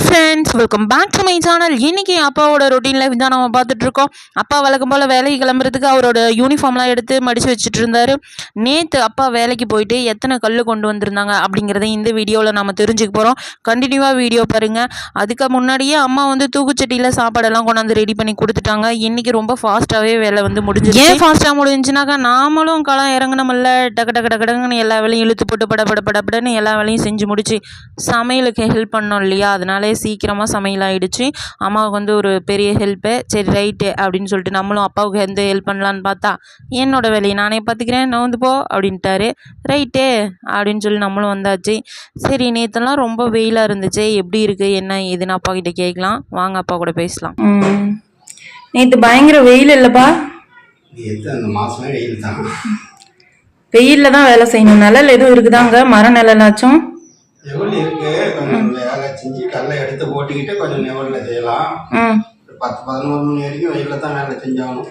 Bye. Welcome back to my channel இன்னைக்கு அப்பாவோட routine life தான் நம்ம பார்த்துட்டு இருக்கோம் அப்பா வழக்கம் போல் வேலைக்கு கிளம்புறதுக்கு அவரோட யூனிஃபார்ம்லாம் எடுத்து மடித்து வச்சுட்டு இருந்தாரு நேற்று அப்பா வேலைக்கு போயிட்டு எத்தனை கல் கொண்டு வந்திருந்தாங்க அப்படிங்கிறத இந்த வீடியோவில் நம்ம தெரிஞ்சுக்க போகிறோம் கண்டினியூவாக வீடியோ பாருங்கள் அதுக்கு முன்னாடியே அம்மா வந்து தூக்குச்சட்டியில் சாப்பாடெல்லாம் கொண்டாந்து ரெடி பண்ணி கொடுத்துட்டாங்க. இன்னைக்கு ரொம்ப ஃபாஸ்ட்டாகவே வேலை வந்து முடிஞ்சு ஏன் ஃபாஸ்ட்டாக முடிஞ்சுனாக்கா நாமளும் களம் இறங்கணுமில்ல டக்கு டக்கு டக்கு டக்குன்னு எல்லா வேலையும் இழுத்து போட்டு பட பட பட படன்னு எல்லா வேலையும் செஞ்சு முடிச்சு சமையலுக்கு ஹெல்ப் பண்ணோம் இல்லையா? அதனாலே சீக்கிரமாக சமையல் ஆயிடுச்சு அம்மாவுக்கு வந்து ஒரு பெரிய ஹெல்ப்பு சரி ரைட்டு அப்படின்னு சொல்லிட்டு நம்மளும் அப்பாவுக்கு எந்த ஹெல்ப் பண்ணலான்னு பார்த்தா என்னோட வேலையை நானே பார்த்துக்கிறேன் நான் வந்து போ அப்படின்ட்டாரு. ரைட்டு அப்படின்னு சொல்லி நம்மளும் வந்தாச்சு. சரி நேற்றுலாம் ரொம்ப வெயிலாக இருந்துச்சு. எப்படி இருக்குது என்ன ஏதுன்னு அப்பா கிட்ட கேட்கலாம். வாங்க அப்பா கூட பேசலாம். நேற்று பயங்கர வெயில் இல்லைப்பா? எது அந்த மாசமே வெயில் தான். வெயிலில் தான் வேலை செய்யணும். நிழல் எதுவும் இருக்குதாங்க? மர நிழலாச்சும்? இருக்கு? கல்லை எடுத்து போட்டுக்கிட்டு கொஞ்சம் நெவல்ல செய்யலாம். பத்து பதினோரு மணி வரைக்கும் வெயிலில் தான் வேலை செஞ்சாகணும்.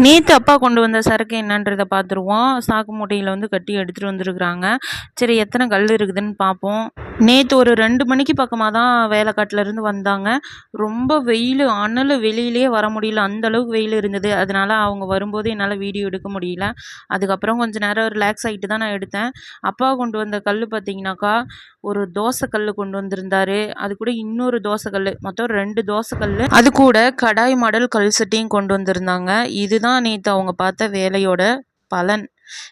நேற்று அப்பா கொண்டு வந்த சரக்கு என்னன்றதை பார்த்துருவோம். சாக்கு மூட்டையில் வந்து கட்டி எடுத்துகிட்டு வந்துருக்குறாங்க. சரி எத்தனை கல் இருக்குதுன்னு பார்ப்போம். நேற்று ஒரு ரெண்டு மணிக்கு பக்கமாக தான் வேலைக்காட்டிலேருந்து வந்தாங்க. ரொம்ப வெயில் அனல் வெளியிலே வர முடியல. அந்த அளவுக்கு வெயில் இருந்தது. அதனால் அவங்க வரும்போது என்னால் வீடியோ எடுக்க முடியல. அதுக்கப்புறம் கொஞ்சம் நேரம் ரிலாக்ஸ் ஆகிட்டு தான் நான் எடுத்தேன். அப்பா கொண்டு வந்த கல் பார்த்தீங்கன்னாக்கா ஒரு தோசை கல் கொண்டு வந்திருந்தாரு. அது கூட இன்னொரு தோசை கல் மொத்தம் ரெண்டு தோசை கல் அது கூட கடாய் மாடல் கல் செட்டையும் கொண்டு வந்திருந்தாங்க. இது தான் நேற்று அவங்க பார்த்த வேலையோட பலன்.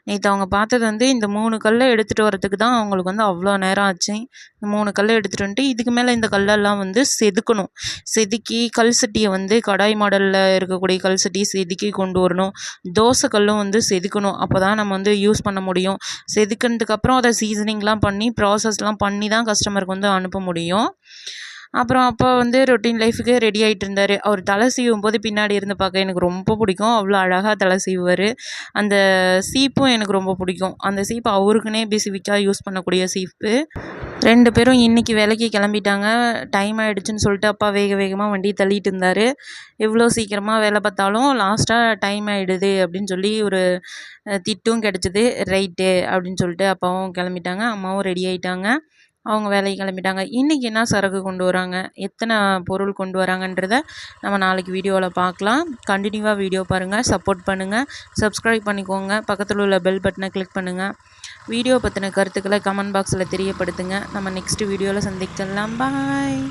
நேற்று அவங்க பார்த்தது வந்து இந்த மூணு கல்லை எடுத்துகிட்டு வரதுக்கு தான் அவங்களுக்கு வந்து அவ்வளோ நேரம் ஆச்சு. இந்த மூணு கல்லை எடுத்துகிட்டு வந்துட்டு இதுக்கு மேலே இந்த கல்லெல்லாம் வந்து செதுக்கணும். செதுக்கி கல் சட்டியை வந்து கடாய் மாடலில் இருக்கக்கூடிய கல் சட்டியை செதுக்கி கொண்டு வரணும். தோசை கல்லும் வந்து செதுக்கணும். அப்போ தான் நம்ம வந்து யூஸ் பண்ண முடியும். செதுக்கினதுக்கப்புறம் அதை சீசனிங்லாம் பண்ணி ப்ராசஸ்லாம் பண்ணி தான் கஸ்டமருக்கு வந்து அனுப்ப முடியும். அப்புறம் அப்பா வந்து ரொட்டீன் லைஃபுக்கு ரெடி ஆகிட்டு இருந்தார். அவர் தலை சீவும் போது பின்னாடி இருந்து பார்க்க எனக்கு ரொம்ப பிடிக்கும். அவ்வளோ அழகாக தலை சீவுவார். அந்த சீப்பும் எனக்கு ரொம்ப பிடிக்கும். அந்த சீப்பு அவருக்குனே ஸ்பெசிஃபிக்காக யூஸ் பண்ணக்கூடிய சீப்பு. ரெண்டு பேரும் இன்றைக்கி வேலைக்கு கிளம்பிட்டாங்க. டைம் ஆகிடுச்சுன்னு சொல்லிட்டு அப்பா வேக வேகமாக வண்டி தள்ளிட்டு இருந்தார். எவ்வளோ சீக்கிரமாக வேலை பார்த்தாலும் லாஸ்ட்டாக டைம் ஆகிடுது அப்படின்னு சொல்லி ஒரு திட்டும் கிடச்சிது. ரைட்டு அப்படின்னு சொல்லிட்டு அப்பாவும் கிளம்பிட்டாங்க. அம்மாவும் ரெடி ஆகிட்டாங்க அவங்க வேலைக்கு கிளம்பிட்டாங்க. இன்றைக்கி என்ன சரக்கு கொண்டு வராங்க? எத்தனை பொருள் கொண்டு வராங்கன்றத நம்ம நாளைக்கு வீடியோவில் பார்க்கலாம். கண்டினியூவாக வீடியோ பாருங்கள் சப்போர்ட் பண்ணுங்கள் சப்ஸ்கிரைப் பண்ணிக்கோங்க பக்கத்தில் உள்ள பெல் பட்டனை கிளிக் பண்ணுங்கள் வீடியோ பற்றின கருத்துக்களை கமெண்ட் பாக்ஸில் தெரியப்படுத்துங்க. நம்ம நெக்ஸ்ட் வீடியோவில் சந்திக்கலாம். பாய்